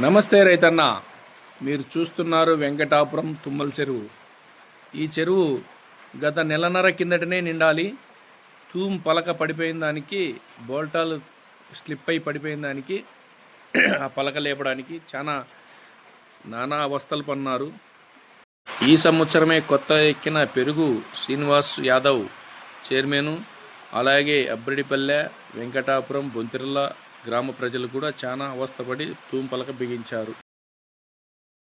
నమస్తే రైతన్న. మీరు చూస్తున్నారు వెంకటాపురం తుమ్మల చెరువు. ఈ చెరువు గత నెలన్నర కిందటనే నిండాలి. తూమ్ పలక పడిపోయిన దానికి బోల్టాలు స్లిప్ అయి పడిపోయిన దానికి ఆ పలక లేపడానికి చాలా నానా అవస్థలు పన్నారు ఈ సంవత్సరమే కొత్త ఎక్కిన పెరుగు శ్రీనివాస్ యాదవ్ చైర్మను అలాగే అబ్బడిపల్లె వెంకటాపురం బొంతిరల గ్రామ ప్రజలు కూడా చాలా అవస్థపడి తూంపలక బిగించారు.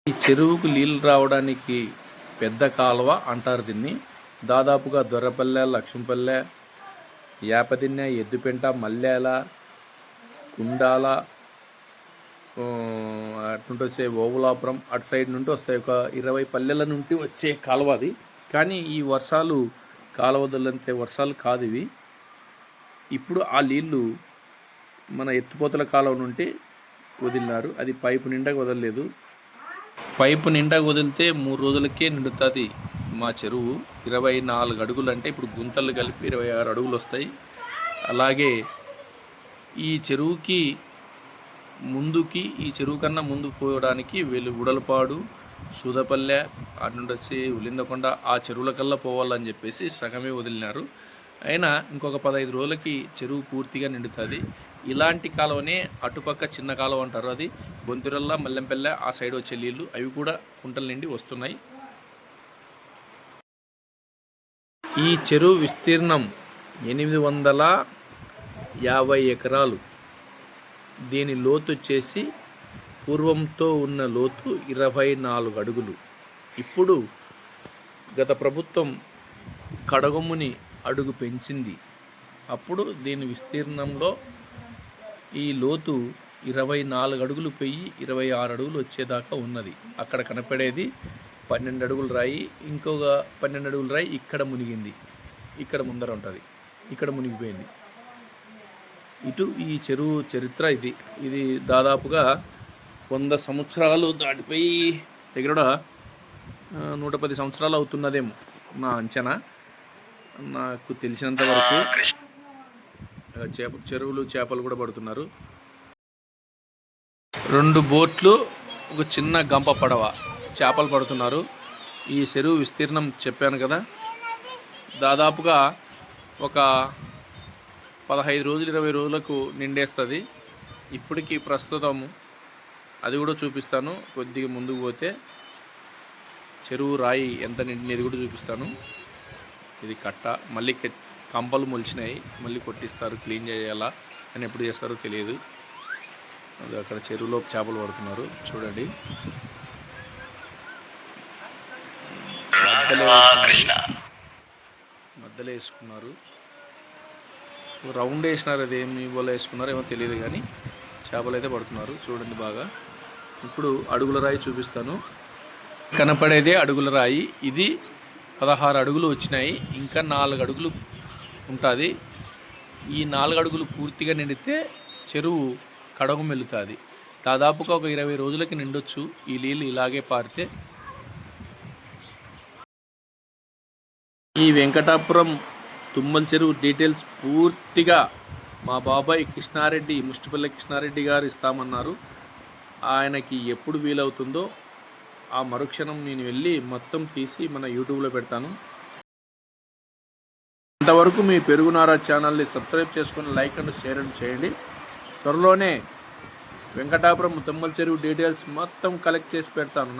ఈ చెరువుకు నీళ్ళు రావడానికి పెద్ద కాలువ అంటారు దీన్ని. దాదాపుగా దొర్రపల్లె లక్ష్మపల్లె యాపదిన్నె ఎద్దుపెంట మల్లెల కుండాల ఆ, అటు వచ్చే ఓవులాపురం అటు సైడ్ నుండి వస్తాయి. ఒక ఇరవై పల్లెల నుండి వచ్చే కాలువ అది. కానీ ఈ వర్షాలు కాలువదలంతే వర్షాలు కాదు ఇవి. ఇప్పుడు ఆ నీళ్ళు మన ఎత్తిపోతల కాలం నుండి వదిలినారు. అది పైపు నిండా వదలలేదు. పైపు నిండా వదిలితే మూడు రోజులకే నిండుతుంది మా చెరువు. ఇరవై నాలుగు అడుగులు అంటే ఇప్పుడు గుంతలు కలిపి ఇరవై ఆరు అడుగులు వస్తాయి. అలాగే ఈ చెరువుకి ముందుకి ఈ చెరువు కన్నా ముందు పోవడానికి వీళ్ళు ఉడలపాడు సూదపల్లె అటు నుండి వచ్చి ఉలిందకొండ ఆ చెరువుల కల్లా పోవాలని చెప్పేసి సగమే వదిలినారు. అయినా ఇంకొక పదహైదు రోజులకి చెరువు పూర్తిగా నిండుతుంది. ఇలాంటి కాలువనే అటుపక్క చిన్న కాలువ అంటారు. అది బొంతురల్ల మల్లెంపల్లె ఆ సైడ్ వచ్చే నీళ్ళు అవి కూడా కుంటల నిండి వస్తున్నాయి. ఈ చెరువు విస్తీర్ణం ఎనిమిది వందల యాభై ఎకరాలు. దీని లోతు వచ్చేసి పూర్వంతో ఉన్న లోతు ఇరవై నాలుగు అడుగులు. ఇప్పుడు గత ప్రభుత్వం కడగముని అడుగు పెంచింది. అప్పుడు దీని విస్తీర్ణంలో ఈ లోతు ఇరవై నాలుగు అడుగులు పెయ్యి ఇరవై ఆరు అడుగులు వచ్చేదాకా ఉన్నది. అక్కడ కనపడేది పన్నెండు అడుగులు రాయి ఇంకొక పన్నెండు అడుగులు రాయి ఇక్కడ మునిగింది. ఇక్కడ ముందర ఉంటుంది. ఇక్కడ మునిగిపోయింది. ఇటు ఈ చెరువు చరిత్ర ఇది. ఇది దాదాపుగా వంద సంవత్సరాలు దాటిపోయి దగ్గర నూట పది సంవత్సరాలు అవుతున్నదేమో నా అంచనా. నాకు తెలిసినంత వరకు చేప చెరువులు చేపలు కూడా పడుతున్నారు. రెండు బోట్లు ఒక చిన్న గంప పడవ. చేపలు పడుతున్నారు. ఈ చెరువు విస్తీర్ణం చెప్పాను కదా. దాదాపుగా ఒక పదహైదు రోజులు ఇరవై రోజులకు నిండేస్తుంది. ఇప్పటికి ప్రస్తుతం అది కూడా చూపిస్తాను. కొద్దిగా ముందుకు పోతే చెరువు రాయి ఎంత నిండినది కూడా చూపిస్తాను. ఇది కట్ట. మళ్ళీ కంపలు మొలిచినాయి. మళ్ళీ కొట్టిస్తారు. క్లీన్ చేయాలా అని ఎప్పుడు చేస్తారో తెలియదు. అది అక్కడ చెరువులో చేపలు పడుతున్నారు. చూడండి. మధ్యలో వేసుకున్నారు. రౌండ్ వేసినారు. అది ఏమి బోల వేసుకున్నారో ఏమో తెలియదు కానీ చేపలు అయితే పడుతున్నారు. చూడండి బాగా. ఇప్పుడు అడుగుల రాయి చూపిస్తాను. కనపడేదే అడుగుల రాయి. ఇది పదహారు అడుగులు వచ్చినాయి. ఇంకా నాలుగు అడుగులు ఉంటుంది. ఈ నాలుగు అడుగులు పూర్తిగా నిండితే చెరువు కడగు మెల్లుతుంది. దాదాపుగా ఒక ఇరవై రోజులకి నిండొచ్చు. ఈ నీళ్ళు ఇలాగే పారితే. ఈ వెంకటాపురం తుమ్మల చెరువు డీటెయిల్స్ పూర్తిగా మా బాబాయ్ కృష్ణారెడ్డి ముష్టిపల్లి కృష్ణారెడ్డి గారు ఇస్తామన్నారు. ఆయనకి ఎప్పుడు వీలవుతుందో ఆ మరుక్షణం నేను వెళ్ళి మొత్తం తీసి మన యూట్యూబ్లో పెడతాను. ఇంతవరకు మీ పెరుగునారా ఛానల్ని సబ్స్క్రైబ్ చేసుకుని లైక్ అండ్ షేర్ అండ్ చేయండి. త్వరలోనే వెంకటాపురం తుమ్మల చెరువు డీటెయిల్స్ మొత్తం కలెక్ట్ చేసి పెడతాను.